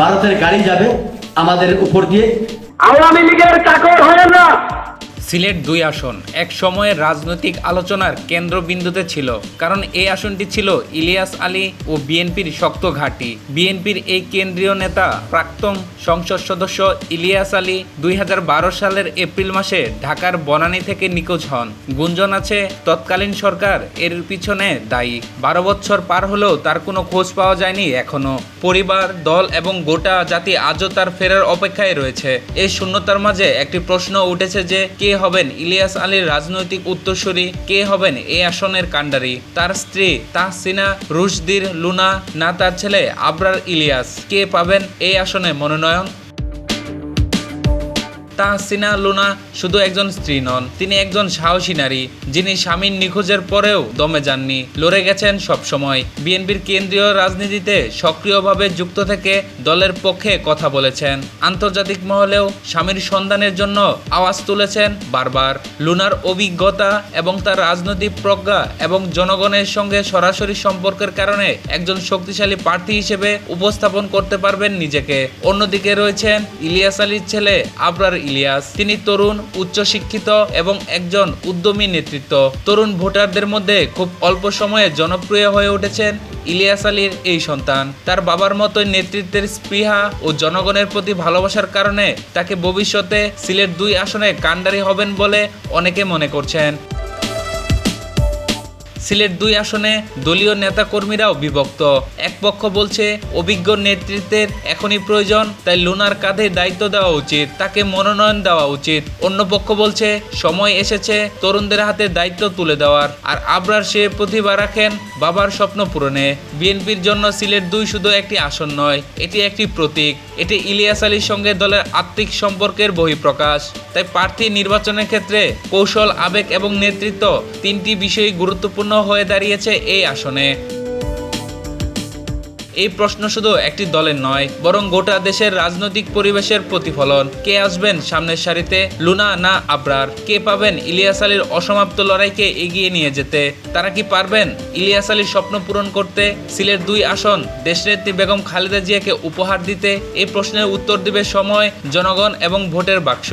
ভারতের গাড়ি যাবে আমাদের উপর দিয়ে। আওয়ামী লীগের চাকর হয় না। সিলেট দুই আসন। এক সময়ের রাজনৈতিক আলোচনার কেন্দ্রবিন্দুতে ছিল, কারণ এই আসনটি ছিল ইলিয়াস আলী ও বিএনপির শক্ত ঘাঁটি। বিএনপির এই কেন্দ্রীয় নেতা প্রাক্তন সংসদ সদস্য ইলিয়াস আলী দুই হাজার বারো সালের এপ্রিল মাসে ঢাকার বনানী থেকে নিখোঁজ হন। গুঞ্জন আছে, তৎকালীন সরকার এর পিছনে দায়ী। বারো বছর পার হলেও তার কোনো খোঁজ পাওয়া যায়নি এখনও। পরিবার, দল এবং গোটা জাতি আজও তার ফেরার অপেক্ষায় রয়েছে। এই শূন্যতার মাঝে একটি প্রশ্ন উঠেছে যে কে হবেন ইলিয়াস আলীর রাজনৈতিক উত্তরসূরি? কে হবেন এই আসনের কাণ্ডারি? তার স্ত্রী তাহসিনা, রুশদির, লুনা, না তার ছেলে আবরার ইলিয়াস। কে পাবেন এই আসনে মনোনয়ন? তাহসিনা লুনা শুধু একজন স্ত্রী নন, তিনি একজন সাহসী নারী, যিনি স্বামীর নিখোঁজের পরেও দমে যাননি। লড়ে গেছেন সবসময় বিএনপির কেন্দ্রীয় রাজনীতিতে সক্রিয়ভাবে যুক্ত থেকে দলের পক্ষে কথা বলেছেন। আন্তর্জাতিক মহলেও স্বামীর সন্ধানের জন্য আওয়াজ তুলেছেন বারবার। লুনার অভিজ্ঞতা এবং তার রাজনৈতিক প্রজ্ঞা এবং জনগণের সঙ্গে সরাসরি সম্পর্কের কারণে একজন শক্তিশালী প্রার্থী হিসেবে উপস্থাপন করতে পারবেন নিজেকে। অন্যদিকে রয়েছেন ইলিয়াস আলীর ছেলে আবরার ইলিয়াস। তিনি তরুণ, উচ্চশিক্ষিত এবং একজন উদ্যমী নেতৃত্ব। তরুণ ভোটারদের মধ্যে খুব অল্প সময়ে জনপ্রিয় হয়ে উঠেছেন ইলিয়াস আলীর এই সন্তান। তার বাবার মতোই নেতৃত্বের স্পৃহা ও জনগণের প্রতি ভালোবাসার কারণে তাকে ভবিষ্যতে সিলেট দুই আসনে কান্ডারি হবেন বলে অনেকে মনে করছেন। সিলেট দুই আসনে দলীয় নেতাকর্মীরাও বিভক্ত। এক পক্ষ বলছে, অভিজ্ঞ নেতৃত্বের এখনই প্রয়োজন, তাই লুনার কাঁধে দায়িত্ব দেওয়া উচিত, তাকে মনোনয়ন দেওয়া উচিত। অন্য পক্ষ বলছে, সময় এসেছে, তরুণদের হাতে দায়িত্ব তুলে দেওয়ার। আর আবরার সে প্রতিভা রাখেন বাবার স্বপ্ন পূরণে। বিএনপির জন্য সিলেট দুই শুধু একটি আসন নয়, এটি একটি প্রতীক। এটি ইলিয়াস আলীর সঙ্গে দলের আত্মিক সম্পর্কের বহিঃপ্রকাশ। তাই প্রার্থী নির্বাচনের ক্ষেত্রে কৌশল, আবেগ এবং নেতৃত্ব তিনটি বিষয়ই গুরুত্বপূর্ণ হয়ে দাঁড়িয়েছে এই আসনে। এই প্রশ্ন শুধু একটি দলের নয়, বরং গোটা দেশের রাজনৈতিক পরিবেশের প্রতিফলন। কে আসবেন সামনের সারিতে, লুনা না আবরার? কে পাবেন ইলিয়াস আলীর অসমাপ্ত লড়াইকে এগিয়ে নিয়ে যেতে? তারা কি পারবেন ইলিয়াস আলীর স্বপ্ন পূরণ করতে? সিলেট দুই আসন, দেশনেত্রী বেগম খালেদা জিয়াকে উপহার দিতে? এই প্রশ্নের উত্তর দিবে সময়, জনগণ এবং ভোটের বাক্স।